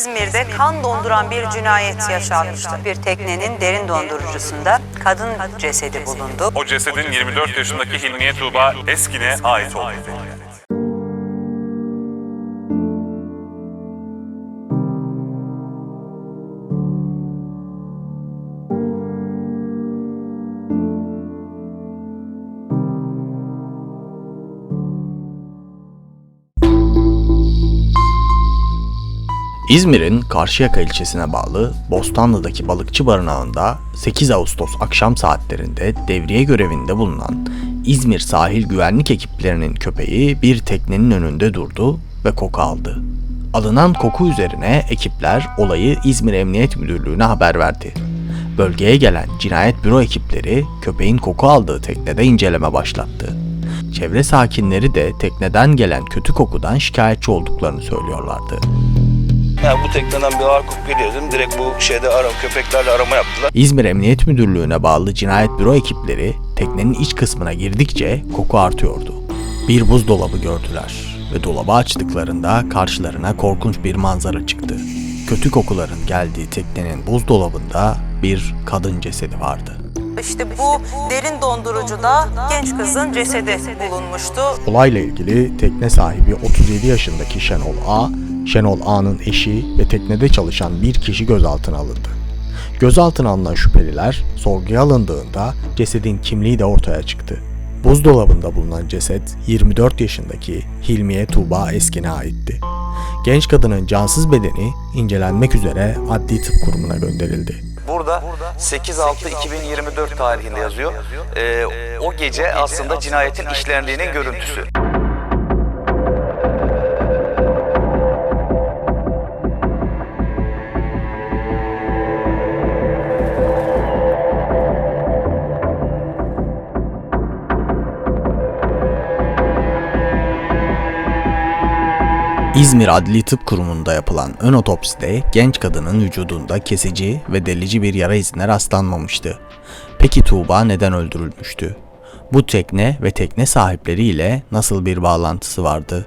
İzmir'de kan donduran bir cinayet yaşanmıştı. Bir teknenin derin dondurucusunda kadın cesedi bulundu. O cesedin 24 yaşındaki Hilmiye Tuğba Eskin'e ait olduğu İzmir'in Karşıyaka ilçesine bağlı Bostanlı'daki balıkçı barınağında 8 Ağustos akşam saatlerinde devriye görevinde bulunan İzmir sahil güvenlik ekiplerinin köpeği bir teknenin önünde durdu ve koku aldı. Alınan koku üzerine ekipler olayı İzmir Emniyet Müdürlüğü'ne haber verdi. Bölgeye gelen cinayet büro ekipleri köpeğin koku aldığı teknede inceleme başlattı. Çevre sakinleri de tekneden gelen kötü kokudan şikayetçi olduklarını söylüyorlardı. Yani bu tekneden bir ağır koku geliyor dedim. Direkt bu şeyde ara, köpeklerle arama yaptılar. İzmir Emniyet Müdürlüğü'ne bağlı cinayet büro ekipleri teknenin iç kısmına girdikçe koku artıyordu. Bir buzdolabı gördüler ve dolabı açtıklarında karşılarına korkunç bir manzara çıktı. Kötü kokuların geldiği teknenin buzdolabında bir kadın cesedi vardı. İşte bu derin dondurucuda genç kızın cesedi bulunmuştu. Olayla ilgili tekne sahibi 37 yaşındaki Şenol A, Şenol A'nın eşi ve teknede çalışan bir kişi gözaltına alındı. Gözaltına alınan şüpheliler sorguya alındığında cesedin kimliği de ortaya çıktı. Buzdolabında bulunan ceset 24 yaşındaki Hilmiye Tuğba Eskin'e aitti. Genç kadının cansız bedeni incelenmek üzere adli tıp kurumuna gönderildi. Burada 8-6-2024 tarihinde yazıyor. Ee, o gece aslında cinayetin işlendiğinin görüntüsü. İzmir Adli Tıp Kurumu'nda yapılan ön otopside genç kadının vücudunda kesici ve delici bir yara izine rastlanmamıştı. Peki Tuğba neden öldürülmüştü? Bu tekne ve tekne sahipleriyle nasıl bir bağlantısı vardı?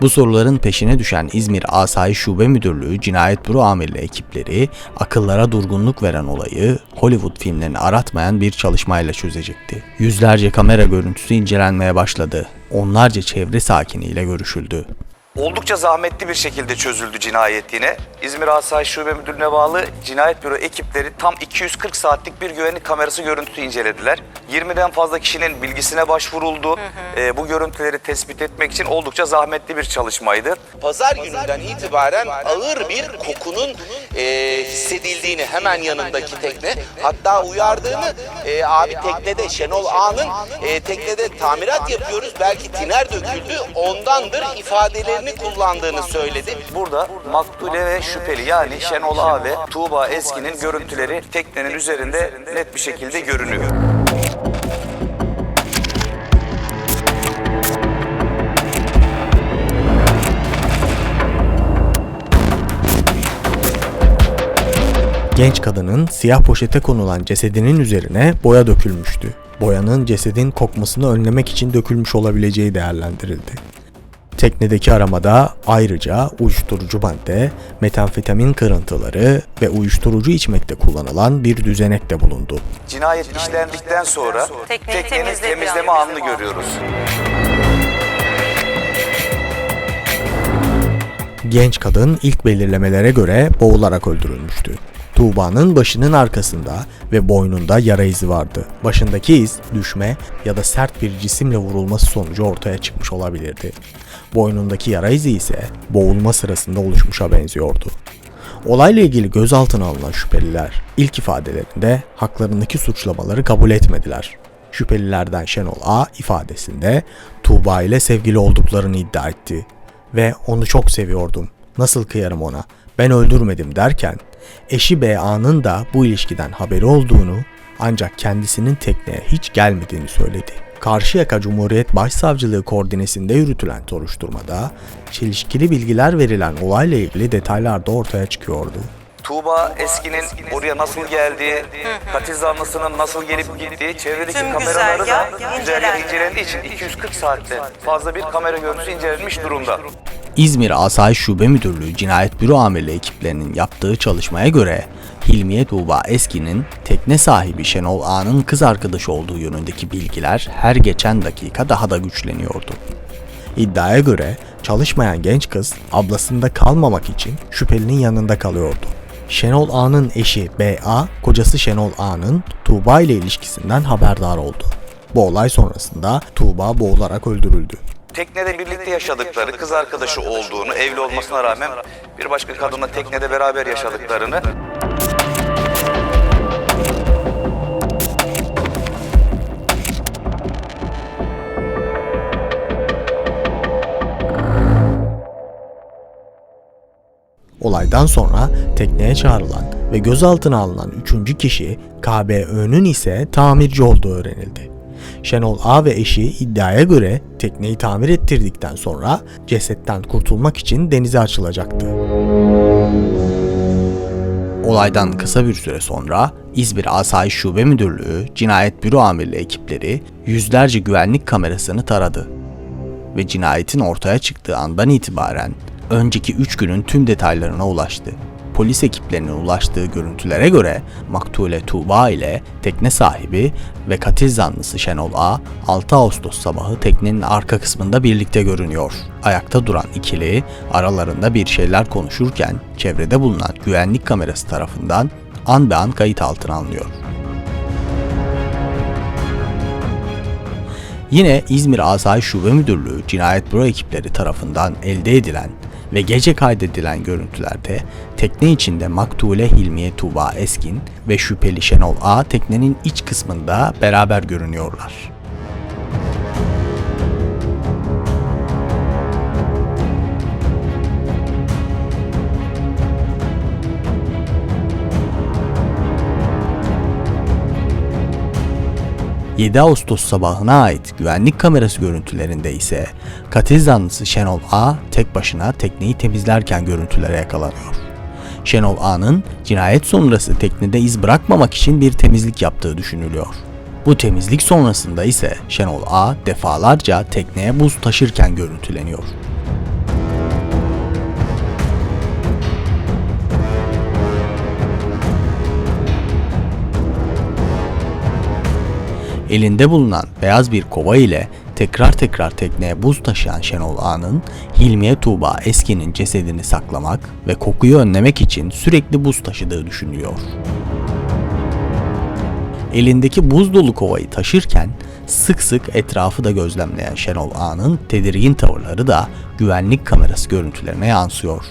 Bu soruların peşine düşen İzmir Asayiş Şube Müdürlüğü Cinayet Büro Amirli ekipleri akıllara durgunluk veren olayı Hollywood filmlerini aratmayan bir çalışmayla çözecekti. Yüzlerce kamera görüntüsü incelenmeye başladı. Onlarca çevre sakiniyle görüşüldü. Oldukça zahmetli bir şekilde çözüldü cinayet yine. İzmir Asayiş Şube Müdürlüğü'ne bağlı Cinayet Büro ekipleri tam 240 saatlik bir güvenlik kamerası görüntüsü incelediler. 20'den fazla kişinin bilgisine başvuruldu. Ee, bu görüntüleri tespit etmek için oldukça zahmetli bir çalışmaydı. Pazar gününden itibaren ağır bir kokunun e, hissedildiğini hemen yanındaki tekne hatta uyardığını e, abi teknede Şenol Ağa'nın e, teknede tamirat yapıyoruz belki tiner döküldü ondandır ifadelerini kullandığını söyledi. Burada maktule ve şüpheli yani Şenol A ve Tuğba Eskin'in görüntüleri teknenin üzerinde net bir şekilde görünüyor. Genç kadının siyah poşete konulan cesedinin üzerine boya dökülmüştü. Boyanın cesedin kokmasını önlemek için dökülmüş olabileceği değerlendirildi. Teknedeki aramada ayrıca uyuşturucu madde, metamfetamin kırıntıları ve uyuşturucu içmekte kullanılan bir düzenek de bulundu. Cinayet işlendikten sonra Tekneyi teknenin temizleme yani. anını görüyoruz. Genç kadın ilk belirlemelere göre boğularak öldürülmüştü. Tuğba'nın başının arkasında ve boynunda yara izi vardı. Başındaki iz düşme ya da sert bir cisimle vurulması sonucu ortaya çıkmış olabilirdi. Boynundaki yara izi ise boğulma sırasında oluşmuşa benziyordu. Olayla ilgili gözaltına alınan şüpheliler ilk ifadelerinde haklarındaki suçlamaları kabul etmediler. Şüphelilerden Şenol A ifadesinde Tuğba ile sevgili olduklarını iddia etti ve onu çok seviyordum. Nasıl kıyarım ona? Ben öldürmedim derken eşi BA'nın da bu ilişkiden haberi olduğunu ancak kendisinin tekneye hiç gelmediğini söyledi. Karşıyaka Cumhuriyet Başsavcılığı koordinesinde yürütülen soruşturmada çelişkili bilgiler verilen olayla ilgili detaylar da ortaya çıkıyordu. Tuğba Eski'nin oraya nasıl geldiği, katil zanlısının nasıl gelip gittiği, çevredeki Tüm kameraları da güzergah güzergah incelendi. incelendiği için 240 saatte fazla bir kamera görüntüsü incelenmiş durumda. İzmir Asayiş Şube Müdürlüğü Cinayet Büro Amirliği ekiplerinin yaptığı çalışmaya göre Hilmiye Tuğba Eski'nin tekne sahibi Şenol Ağa'nın kız arkadaşı olduğu yönündeki bilgiler her geçen dakika daha da güçleniyordu. İddiaya göre çalışmayan genç kız ablasında kalmamak için şüphelinin yanında kalıyordu. Şenol Ağa'nın eşi B.A. kocası Şenol Ağa'nın Tuğba ile ilişkisinden haberdar oldu. Bu olay sonrasında Tuğba boğularak öldürüldü. Teknede birlikte yaşadıkları, kız arkadaşı olduğunu, evli olmasına rağmen bir başka kadınla teknede beraber yaşadıklarını Olaydan sonra tekneye çağrılan ve gözaltına alınan üçüncü kişi KBÖ'nün ise tamirci olduğu öğrenildi. Şenol A ve eşi iddiaya göre tekneyi tamir ettirdikten sonra cesetten kurtulmak için denize açılacaktı. Olaydan kısa bir süre sonra İzmir Asayiş Şube Müdürlüğü Cinayet Büro Amirliği ekipleri yüzlerce güvenlik kamerasını taradı ve cinayetin ortaya çıktığı andan itibaren önceki 3 günün tüm detaylarına ulaştı. Polis ekiplerinin ulaştığı görüntülere göre Maktule Tuğba ile tekne sahibi ve katil zanlısı Şenol A 6 Ağustos sabahı teknenin arka kısmında birlikte görünüyor. Ayakta duran ikili aralarında bir şeyler konuşurken çevrede bulunan güvenlik kamerası tarafından an be an kayıt altına alınıyor. Yine İzmir Asayiş Şube Müdürlüğü Cinayet Büro ekipleri tarafından elde edilen ve gece kaydedilen görüntülerde tekne içinde Maktule Hilmiye Tuğba Eskin ve şüpheli Şenol A teknenin iç kısmında beraber görünüyorlar. ...7 Ağustos sabahına ait güvenlik kamerası görüntülerinde ise katil zanlısı Şenol A tek başına tekneyi temizlerken görüntülere yakalanıyor. Şenol A'nın cinayet sonrası teknede iz bırakmamak için bir temizlik yaptığı düşünülüyor. Bu temizlik sonrasında ise Şenol A defalarca tekneye buz taşırken görüntüleniyor. Elinde bulunan beyaz bir kova ile tekrar tekrar tekneye buz taşıyan Şenol Ağa'nın Hilmiye Tuğba Eski'nin cesedini saklamak ve kokuyu önlemek için sürekli buz taşıdığı düşünülüyor. Elindeki buz dolu kovayı taşırken sık sık etrafı da gözlemleyen Şenol Ağa'nın tedirgin tavırları da güvenlik kamerası görüntülerine yansıyor.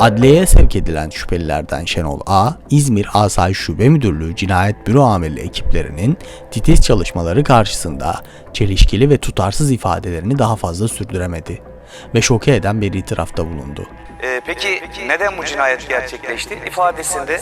Adliyeye sevk edilen şüphelilerden Şenol A, İzmir Asayiş Şube Müdürlüğü Cinayet Büro Amirliği ekiplerinin titiz çalışmaları karşısında çelişkili ve tutarsız ifadelerini daha fazla sürdüremedi ve şoke eden bir itirafta bulundu. Ee, peki neden bu cinayet gerçekleşti? İfadesinde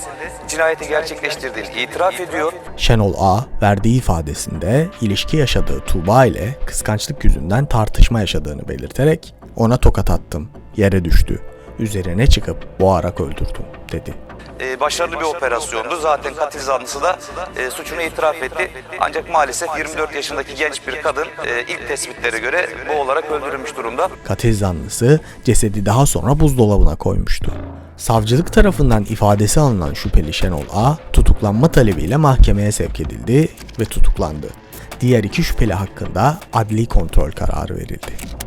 cinayeti gerçekleştirdiğini itiraf ediyor. Şenol A verdiği ifadesinde ilişki yaşadığı Tuğba ile kıskançlık yüzünden tartışma yaşadığını belirterek ona tokat attım, yere düştü, üzerine çıkıp boğarak öldürdüm dedi. Ee, başarılı bir operasyondu. Zaten katil zanlısı da e, suçunu itiraf etti. Ancak maalesef 24 yaşındaki genç bir kadın e, ilk tespitlere göre boğularak öldürülmüş durumda. Katil zanlısı cesedi daha sonra buzdolabına koymuştu. Savcılık tarafından ifadesi alınan şüpheli Şenol A tutuklanma talebiyle mahkemeye sevk edildi ve tutuklandı. Diğer iki şüpheli hakkında adli kontrol kararı verildi.